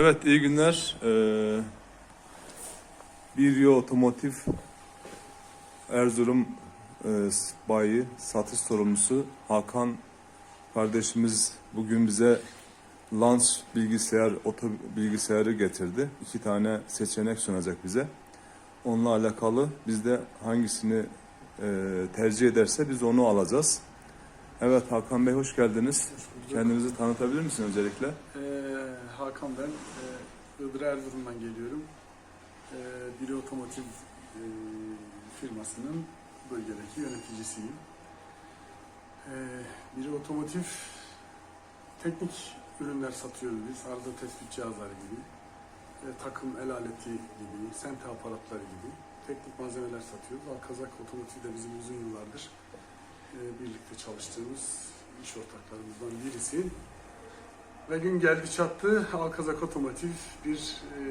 Evet iyi günler. Ee, Biryo Otomotiv Erzurum e, bayi satış sorumlusu Hakan kardeşimiz bugün bize Launch bilgisayar oto bilgisayarı getirdi. İki tane seçenek sunacak bize. Onunla alakalı biz de hangisini e, tercih ederse biz onu alacağız. Evet Hakan Bey hoş geldiniz. Kendinizi tanıtabilir misiniz öncelikle? Ee, Hakan ben, ee, Iğdır Erzurum'dan geliyorum. Biri Otomotiv ee, firmasının bölgedeki yöneticisiyim. Biri Otomotiv teknik ürünler satıyoruz biz. Arıza tespit cihazları gibi, takım el aleti gibi, sente aparatları gibi teknik malzemeler satıyoruz. Alkazak Otomotiv de bizim uzun yıllardır birlikte çalıştığımız iş ortaklarımızdan birisi. Ve gün geldi çattı, Alkazak Otomotiv bir e,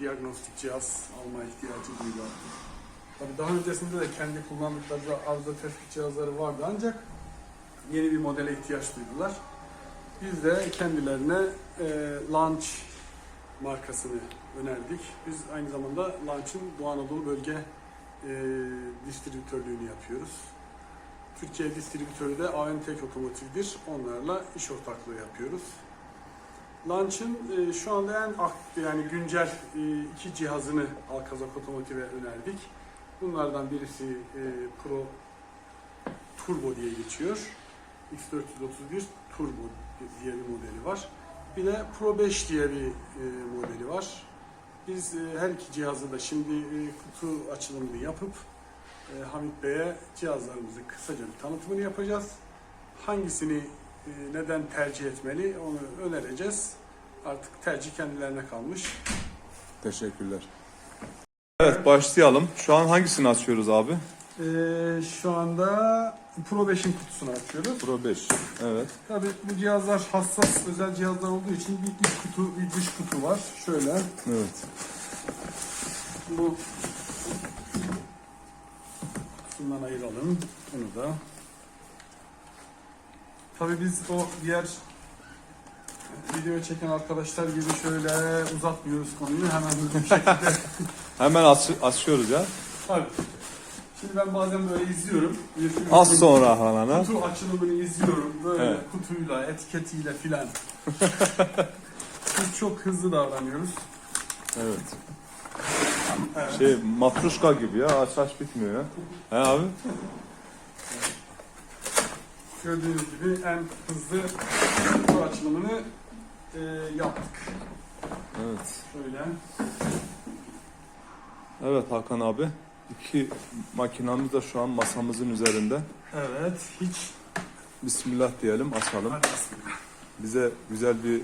diagnostik cihaz alma ihtiyacı duydu. Tabii daha öncesinde de kendi kullandıkları arıza tespit cihazları vardı ancak yeni bir modele ihtiyaç duydular. Biz de kendilerine e, Launch markasını önerdik. Biz aynı zamanda Launch'ın Doğu Anadolu bölge e, distribütörlüğünü yapıyoruz. Türkiye distribütörü de ANTEK Otomotiv'dir. Onlarla iş ortaklığı yapıyoruz. Launch'ın e, şu anda en yani güncel e, iki cihazını Alkazak Otomotiv'e önerdik. Bunlardan birisi e, Pro Turbo diye geçiyor. X431 Turbo diye bir modeli var. Bir de Pro 5 diye bir e, modeli var. Biz e, her iki cihazı da şimdi e, kutu açılımını yapıp e, Hamit Bey'e cihazlarımızı kısaca bir tanıtımını yapacağız. Hangisini neden tercih etmeli onu önereceğiz. Artık tercih kendilerine kalmış. Teşekkürler. Evet başlayalım. Şu an hangisini açıyoruz abi? Ee, şu anda Pro 5'in kutusunu açıyoruz. Pro 5. Evet. Tabii bu cihazlar hassas özel cihazlar olduğu için bir iç kutu, bir dış kutu var. Şöyle. Evet. Bu kutusundan ayıralım. Bunu da. Tabii biz o diğer video çeken arkadaşlar gibi şöyle uzatmıyoruz konuyu. Hemen hızlı bir şekilde Hemen aç, açıyoruz ya. Tabii. Şimdi ben bazen böyle izliyorum. Az sonra Hanan'a. Kutu açılımını izliyorum. Böyle Evet. kutuyla, etiketiyle filan. Biz çok hızlı davranıyoruz. Evet. Evet. Şey matruşka gibi ya. Aç aç bitmiyor ya. He abi? Gördüğünüz gibi en hızlı kutu açılımını e, yaptık. Evet. Şöyle. Evet Hakan abi. İki makinamız da şu an masamızın üzerinde. Evet. Hiç. Bismillah diyelim açalım. Hadi bismillah. Bize güzel bir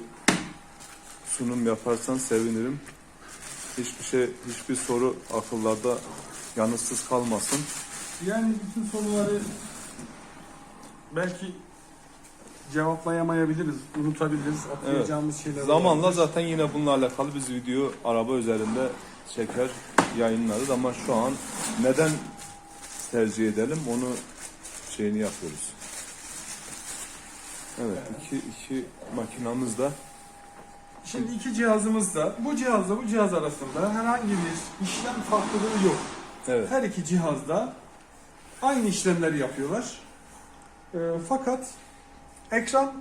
sunum yaparsan sevinirim. Hiçbir şey, hiçbir soru akıllarda yanıtsız kalmasın. Yani bütün soruları belki cevaplayamayabiliriz, unutabiliriz, atlayacağımız şeyler Zamanla olabilir. zaten yine bununla alakalı biz video araba üzerinde çeker, yayınlarız ama şu an neden tercih edelim onu şeyini yapıyoruz. Evet, iki, iki makinamız da Şimdi iki cihazımız da bu cihazla bu cihaz arasında herhangi bir işlem farklılığı yok. evet, Her iki cihazda aynı işlemleri yapıyorlar. Ee, fakat ekran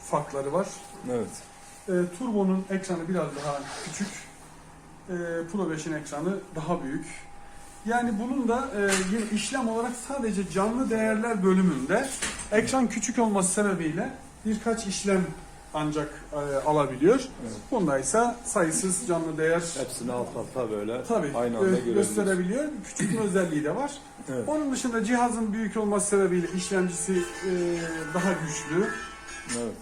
farkları var. evet, Ee, Turbo'nun ekranı biraz daha küçük. Ee, Pro 5'in ekranı daha büyük. Yani bunun da e, işlem olarak sadece canlı değerler bölümünde ekran küçük olması sebebiyle birkaç işlem ancak e, alabiliyor. Evet. Bunda ise sayısız canlı değer hepsini alt alta böyle tabii aynı anda gö- gösterebiliyor. Küçük bir özelliği de var. Evet. Onun dışında cihazın büyük olması sebebiyle işlemcisi e, daha güçlü. Evet.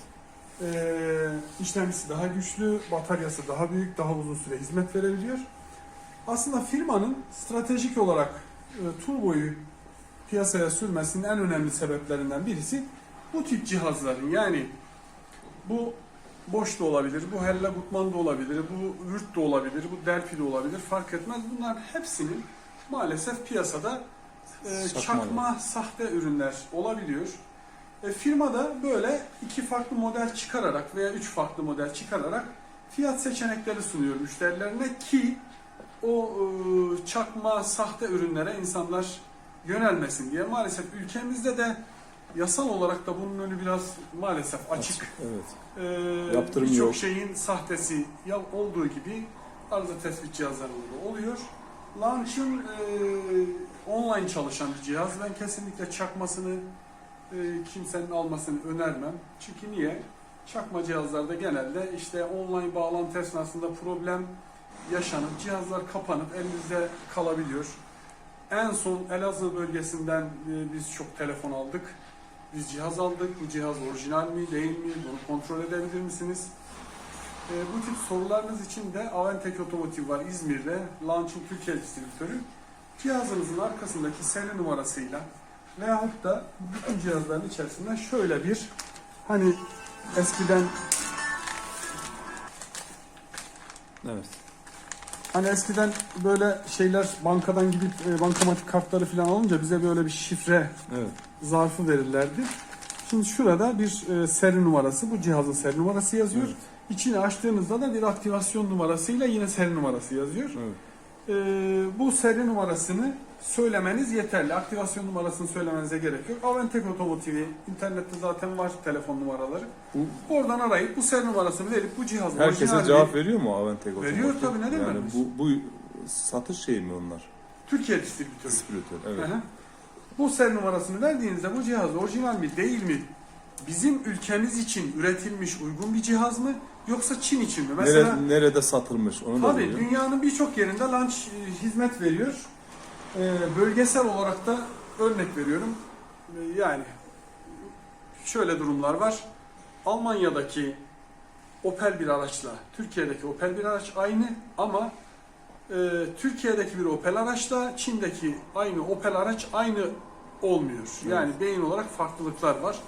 Ee, işlemcisi daha güçlü, bataryası daha büyük, daha uzun süre hizmet verebiliyor. Aslında firmanın stratejik olarak e, turboyu piyasaya sürmesinin en önemli sebeplerinden birisi bu tip cihazların yani bu boş da olabilir, bu Hella Gutmann da olabilir, bu Würth de olabilir, bu Delphi de olabilir fark etmez. Bunların hepsinin maalesef piyasada e, çakma, sahte ürünler olabiliyor. E, firma da böyle iki farklı model çıkararak veya üç farklı model çıkararak fiyat seçenekleri sunuyor müşterilerine ki o e, çakma sahte ürünlere insanlar yönelmesin diye maalesef ülkemizde de yasal olarak da bunun önü biraz maalesef açık. Evet. Ee, Yaptırım yok. şeyin sahtesi ya olduğu gibi arıza tespit cihazlarında da oluyor. Launch'ın e, online çalışan bir cihaz. Ben kesinlikle çakmasını e, kimsenin almasını önermem. Çünkü niye? Çakma cihazlarda genelde işte online bağlantı esnasında problem yaşanıp cihazlar kapanıp elinizde kalabiliyor. En son Elazığ bölgesinden e, biz çok telefon aldık. Biz cihaz aldık. Bu cihaz orijinal mi değil mi? Bunu kontrol edebilir misiniz? E, bu tip sorularınız için de Aventek Otomotiv var İzmir'de. Launch'ın Türkiye distribütörü. Cihazınızın arkasındaki seri numarasıyla veyahut da bütün cihazların içerisinde şöyle bir hani eskiden Evet. Hani eskiden böyle şeyler bankadan gidip e, bankamatik kartları falan alınca bize böyle bir şifre Evet. zarfı verirlerdi. Şimdi şurada bir e, seri numarası, bu cihazın seri numarası yazıyor. Evet. İçini açtığınızda da bir aktivasyon numarasıyla yine seri numarası yazıyor. Evet. E, bu seri numarasını söylemeniz yeterli. Aktivasyon numarasını söylemenize gerek yok. Aventek Otomotiv'i internette zaten var telefon numaraları. Bu Oradan arayıp bu seri numarasını verip bu cihaz herkese cevap veriyor mu Aventek Veriyor Otomotiv? tabii, neden Yani bu, bu satış şeyi mi onlar? Türkiye distribütörü. Distribütör. Evet. hı. Bu seri numarasını verdiğinizde bu cihaz orijinal mi değil mi? Bizim ülkemiz için üretilmiş uygun bir cihaz mı yoksa Çin için mi? Mesela Nere- nerede satılmış onu da tabii biliyor. dünyanın birçok yerinde launch e, hizmet veriyor. Ee, bölgesel olarak da örnek veriyorum. Ee, yani şöyle durumlar var. Almanya'daki Opel bir araçla Türkiye'deki Opel bir araç aynı ama e, Türkiye'deki bir Opel araçla Çin'deki aynı Opel araç aynı olmuyor. Yani beyin olarak farklılıklar var.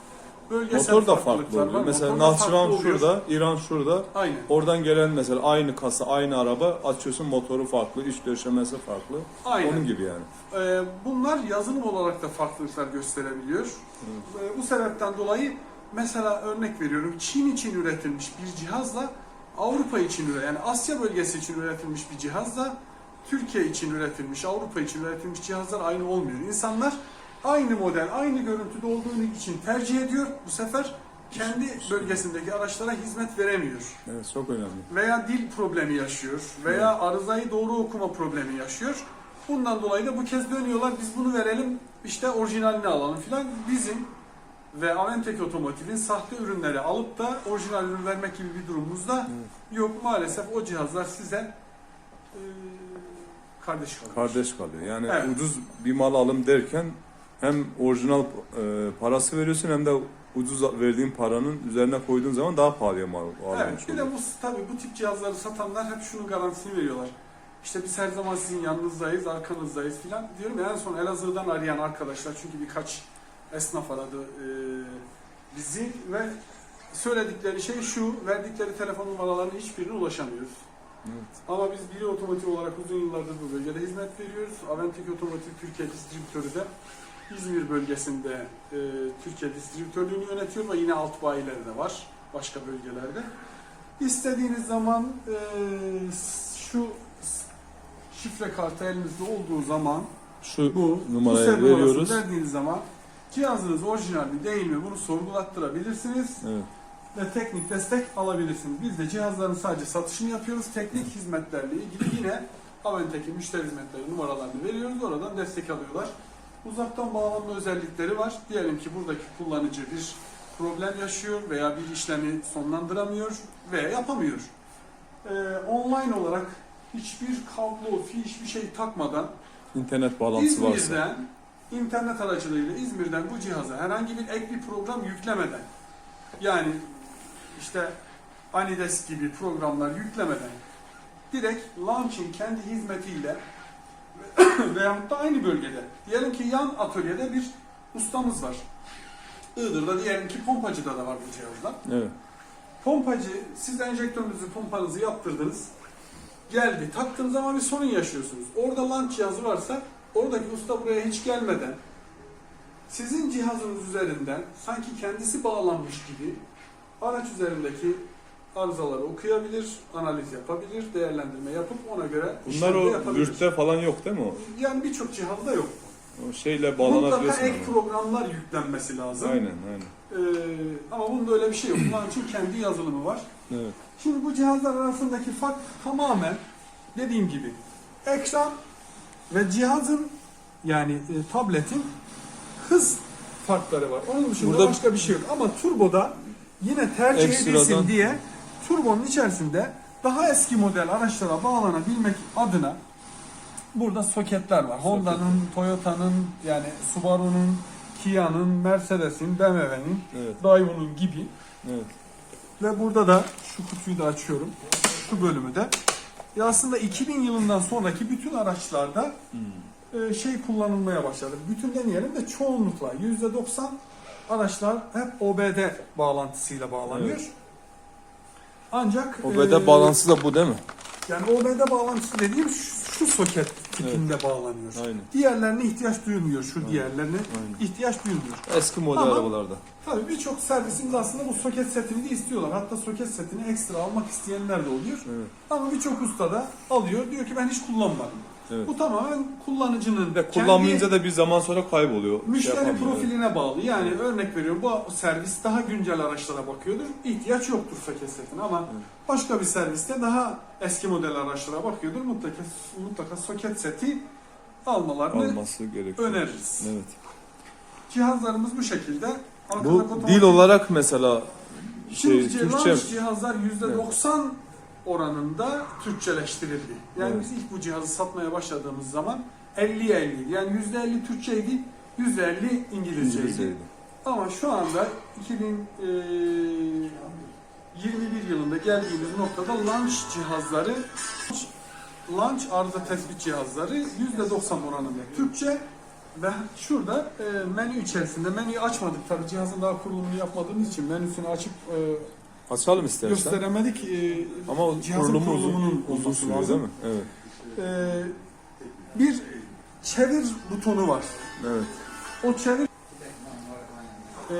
Bölgesel Motor da farklı oluyor. var. Mesela Motor da farklı Nahçıvan oluyor. şurada, İran şurada. Aynen. Oradan gelen mesela aynı kasa, aynı araba açıyorsun motoru farklı, iç döşemesi farklı. Aynen. Onun gibi yani. Ee, bunlar yazılım olarak da farklılıklar gösterebiliyor. Ee, bu sebepten dolayı mesela örnek veriyorum Çin için üretilmiş bir cihazla Avrupa için üretilmiş yani Asya bölgesi için üretilmiş bir cihazla Türkiye için üretilmiş, Avrupa için üretilmiş cihazlar aynı olmuyor. İnsanlar aynı model, aynı görüntüde olduğu için tercih ediyor. Bu sefer kendi bölgesindeki araçlara hizmet veremiyor. Evet çok önemli. veya dil problemi yaşıyor veya arızayı doğru okuma problemi yaşıyor. Bundan dolayı da bu kez dönüyorlar biz bunu verelim işte orijinalini alalım filan. Bizim ve Aventek Otomotiv'in sahte ürünleri alıp da orijinal ürün vermek gibi bir durumumuz da yok. Maalesef o cihazlar size e, kardeş kalıyor. Kardeş kalıyor. Yani Evet. ucuz bir mal alım derken hem orijinal e, parası veriyorsun hem de ucuz verdiğin paranın üzerine koyduğun zaman daha pahalıya mal almış Evet, bir de bu tabii bu tip cihazları satanlar hep şunun garantisini veriyorlar. İşte biz her zaman sizin yanınızdayız, arkanızdayız filan. Diyorum ya en son Elazığ'dan arayan arkadaşlar çünkü birkaç esnaf aradı e, bizi ve söyledikleri şey şu, verdikleri telefon numaralarının hiçbirine ulaşamıyoruz. Evet. Ama biz Biri Otomotiv olarak uzun yıllardır bu bölgede hizmet veriyoruz. Aventik Otomotiv Türkiye distribütörü de İzmir bölgesinde e, Türkiye distribütörlüğünü yönetiyor ve yine alt bayileri de var başka bölgelerde. İstediğiniz zaman e, şu şifre kartı elinizde olduğu zaman Şu bu numarayı bu veriyoruz. verdiğiniz zaman cihazınız orijinal mi değil mi bunu sorgulattırabilirsiniz Evet. ve teknik destek alabilirsiniz. Biz de cihazların sadece satışını yapıyoruz. Teknik hizmetlerle ilgili yine Aventek'in müşteri hizmetleri numaralarını veriyoruz. Oradan destek alıyorlar. Uzaktan bağlanma özellikleri var. Diyelim ki buradaki kullanıcı bir problem yaşıyor veya bir işlemi sonlandıramıyor veya yapamıyor. Ee, online olarak hiçbir kablo, fiş bir şey takmadan İnternet bağlantısı varsa. İzmir'den internet aracılığıyla İzmir'den bu cihaza herhangi bir ek bir program yüklemeden yani işte Anides gibi programlar yüklemeden direkt Launch'in kendi hizmetiyle veyahut da aynı bölgede diyelim ki yan atölyede bir ustamız var. Iğdır'da diyelim ki pompacıda da var bu cihazlar. Evet. Pompacı, siz enjektörünüzü, pompanızı yaptırdınız. Geldi, taktığınız zaman bir sorun yaşıyorsunuz. Orada launch cihazı varsa, oradaki usta buraya hiç gelmeden, sizin cihazınız üzerinden sanki kendisi bağlanmış gibi araç üzerindeki arızaları okuyabilir, analiz yapabilir, değerlendirme yapıp ona göre Bunlar o yapabilir. Falan yok değil mi o? Yani birçok cihazda yok. O şeyle Mutlaka bağlanabiliyorsun. ek ama. programlar yüklenmesi lazım. Aynen aynen. Ee, ama bunda öyle bir şey yok. Bunun için kendi yazılımı var. Evet. Şimdi bu cihazlar arasındaki fark tamamen dediğim gibi ekran ve cihazın yani e, tabletin hız farkları var. Onun dışında Burada- başka bir şey yok. Ama turboda yine tercih Ekstradan- edilsin diye turbonun içerisinde daha eski model araçlara bağlanabilmek adına burada soketler var. Honda'nın, Toyota'nın yani Subaru'nun, Kia'nın, Mercedes'in, BMW'nin, Evet. Daewoo'nun gibi Evet. ve burada da şu kutuyu da açıyorum. Şu bölümü de. Ya aslında 2000 yılından sonraki bütün araçlarda Hmm. e, şey kullanılmaya başladı. Bütün demeyelim de çoğunlukla %90 araçlar hep OBD bağlantısıyla bağlanıyor. Evet. Ancak O e, bağlantısı da bu değil mi? yani OBD bağlantısı dediğim şu, şu soket tipinde bağlanıyor. Aynen. Diğerlerine ihtiyaç duyulmuyor. Şu Aynen. diğerlerine Aynen. ihtiyaç duyulmuyor. Eski model Ama- arabalarda. Tabii birçok servisimiz aslında bu soket setini de istiyorlar. Hatta soket setini ekstra almak isteyenler de oluyor. Evet. Ama birçok usta da alıyor. Diyor ki ben hiç kullanmadım. Evet. Bu tamamen kullanıcının de kullanmayınca da bir zaman sonra kayboluyor. Şey müşteri yapamıyor. profiline bağlı. Yani örnek veriyorum bu servis daha güncel araçlara bakıyordur. İhtiyaç yoktur soket setine ama Evet. başka bir serviste daha eski model araçlara bakıyordur. Mutlaka mutlaka soket seti almalarını Alması gerekiyor. öneririz. Evet. Cihazlarımız bu şekilde. Arkada Bu dil olarak mesela Şimdi şey, şey, Türkçe cihazlar %90 oranında Türkçeleştirildi. Yani Evet. biz ilk bu cihazı satmaya başladığımız zaman 50'ye 50. Yani %50 Türkçeydi, %50 İngilizceydi. İngilizceydi. Ama şu anda 2021 yılında geldiğimiz noktada launch cihazları launch arıza tespit cihazları %90 oranında Türkçe ve şurada e, menü içerisinde menüyü açmadık tabi cihazın daha kurulumunu yapmadığımız için menüsünü açıp e, Açalım istersen. gösteremedik. E, Ama o Cihazın kurulumu uzun, kurulumunun uzun olması sürüyor lazım. değil mi? Evet. e, bir çevir butonu var. Evet. O çevir e,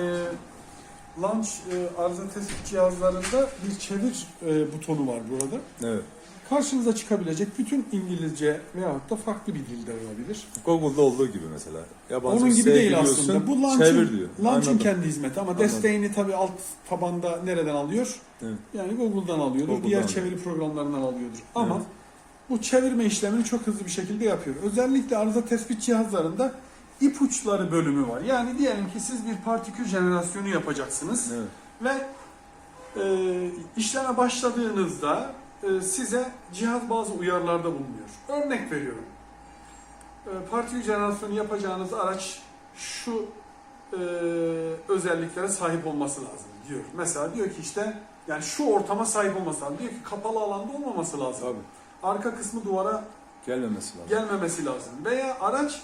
launch e, arıza tespit cihazlarında bir çevir e, butonu var burada. Evet. Karşınıza çıkabilecek bütün İngilizce veyahut da farklı bir dilde olabilir. Google'da olduğu gibi mesela. Yabancı Onun gibi değil aslında. Bu Anladım. kendi hizmeti ama Anladım. desteğini tabii alt tabanda nereden alıyor? Evet. Yani Google'dan alıyordur, Google'dan diğer alıyor. çeviri programlarından alıyordur. Ama Evet. bu çevirme işlemini çok hızlı bir şekilde yapıyor. Özellikle arıza tespit cihazlarında ipuçları bölümü var. Yani diyelim ki siz bir partikül jenerasyonu yapacaksınız Evet. ve e, işleme başladığınızda size cihaz bazı uyarılarda bulunuyor. Örnek veriyorum. E, partikül jenerasyonu yapacağınız araç şu e, özelliklere sahip olması lazım diyor. Mesela diyor ki işte yani şu ortama sahip olması lazım. Diyor ki kapalı alanda olmaması lazım. Tabii. Arka kısmı duvara Gelmemesi lazım. gelmemesi lazım. Veya araç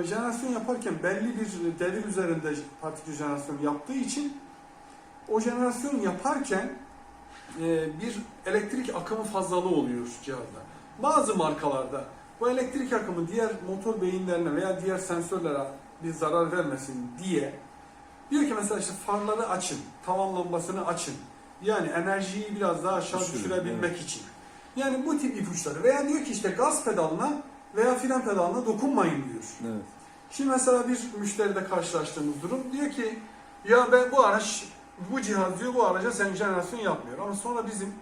e, jenerasyon yaparken belli bir devir üzerinde partikül jenerasyonu yaptığı için o jenerasyon yaparken bir elektrik akımı fazlalığı oluyor cihazda. Bazı markalarda bu elektrik akımı diğer motor beyinlerine veya diğer sensörlere bir zarar vermesin diye diyor ki mesela işte farları açın, tavan lambasını açın. Yani enerjiyi biraz daha aşağı Düşürün, düşürebilmek için. Yani bu tip ipuçları veya diyor ki işte gaz pedalına veya fren pedalına dokunmayın diyor. Evet. Şimdi mesela bir müşteride karşılaştığımız durum diyor ki ya ben bu araç bu cihaz diyor bu araca sen jenerasyon yapmıyor ama sonra bizim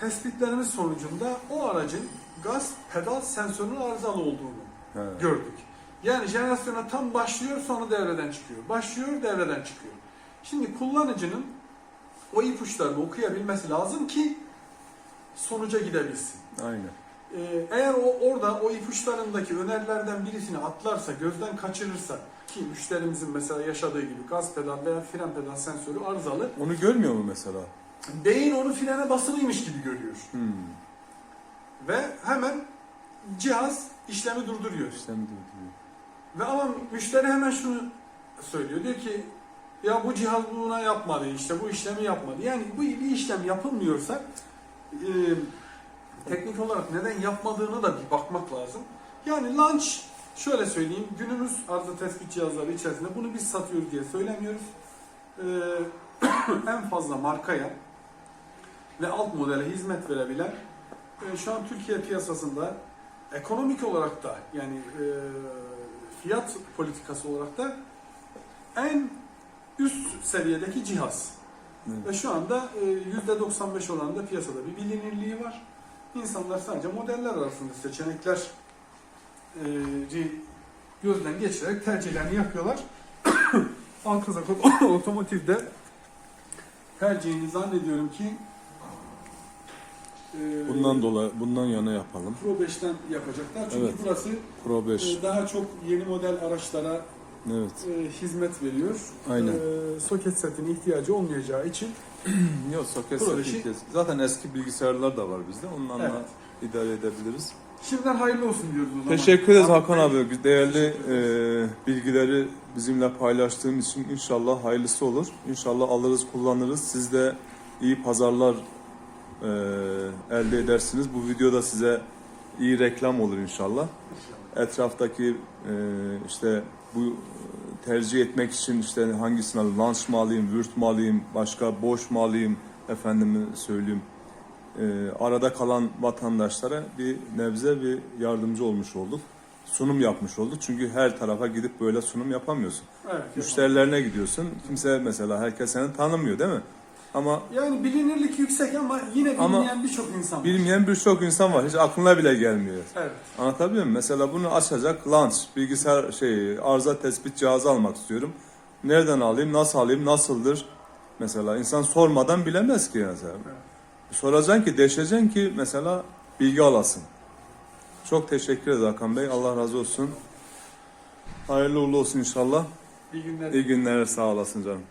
tespitlerimiz sonucunda o aracın gaz pedal sensörünün arızalı olduğunu Evet. gördük. Yani jenerasyona tam başlıyor sonra devreden çıkıyor. Başlıyor devreden çıkıyor. Şimdi kullanıcının o ipuçlarını okuyabilmesi lazım ki sonuca gidebilsin. Aynen. Ee, eğer o orada o ipuçlarındaki önerilerden birisini atlarsa, gözden kaçırırsa ki müşterimizin mesela yaşadığı gibi gaz pedal veya fren pedal sensörü arızalı, Onu görmüyor mu mesela? beyin onu frene basılıymış gibi görüyor. Hmm. Ve hemen cihaz işlemi durduruyor. İşlem durduruyor. Ve ama müşteri hemen şunu söylüyor. Diyor ki ya bu cihaz buna yapmadı işte bu işlemi yapmadı. Yani bu bir işlem yapılmıyorsa e, teknik olarak neden yapmadığını da bir bakmak lazım. Yani launch şöyle söyleyeyim günümüz arıza tespit cihazları içerisinde bunu biz satıyoruz diye söylemiyoruz. E, en fazla markaya ve alt modele hizmet verebilen e, şu an Türkiye piyasasında ekonomik olarak da yani e, fiyat politikası olarak da en üst seviyedeki cihaz. Evet. Ve şu anda e, %95 oranında piyasada bir bilinirliği var. İnsanlar sadece modeller arasında seçenekler e, gözden geçirerek tercihlerini yapıyorlar. Alkazak Otomotiv'de tercihini zannediyorum ki e, Bundan dolayı bundan yana yapalım. Pro 5'ten yapacaklar. Çünkü Evet. burası Pro 5. e, daha çok yeni model araçlara Evet. e, hizmet veriyor. Aynen. E, soket setine ihtiyacı olmayacağı için Yok soket Pro seti beşi- kes- Zaten eski bilgisayarlar da var bizde. Onlarla Evet. idare edebiliriz. şimdiden hayırlı olsun diyoruz o zaman. Teşekkür ederiz Hakan abi. Değerli e, bilgileri bizimle paylaştığın için inşallah hayırlısı olur. İnşallah alırız, kullanırız. Siz de iyi pazarlar e, elde edersiniz. Bu videoda size iyi reklam olur inşallah. Etraftaki e, işte bu tercih etmek için işte hangisini alayım, launch mı alayım, Word mu alayım, başka boş mu alayım, efendime söyleyeyim. E, arada kalan vatandaşlara bir nebze bir yardımcı olmuş olduk. Sunum yapmış olduk. Çünkü her tarafa gidip böyle sunum yapamıyorsun. Evet, Müşterilerine gidiyorsun. Kimse mesela herkes seni tanımıyor değil mi? Ama Yani bilinirlik yüksek ama yine Ama bilmeyen birçok insan var. bilmeyen birçok insan var. Hiç aklına bile gelmiyor. Evet. Anlatabiliyor muyum? Mesela bunu açacak launch, bilgisayar şey, arıza tespit cihazı almak istiyorum. Nereden alayım, nasıl alayım, nasıldır? Mesela insan sormadan bilemez ki mesela. Soracaksın ki, deşeceksin ki mesela bilgi alasın. Çok teşekkür ederiz Hakan Bey. Allah razı olsun. Hayırlı uğurlu olsun inşallah. İyi günler. İyi günler, sağ olasın canım.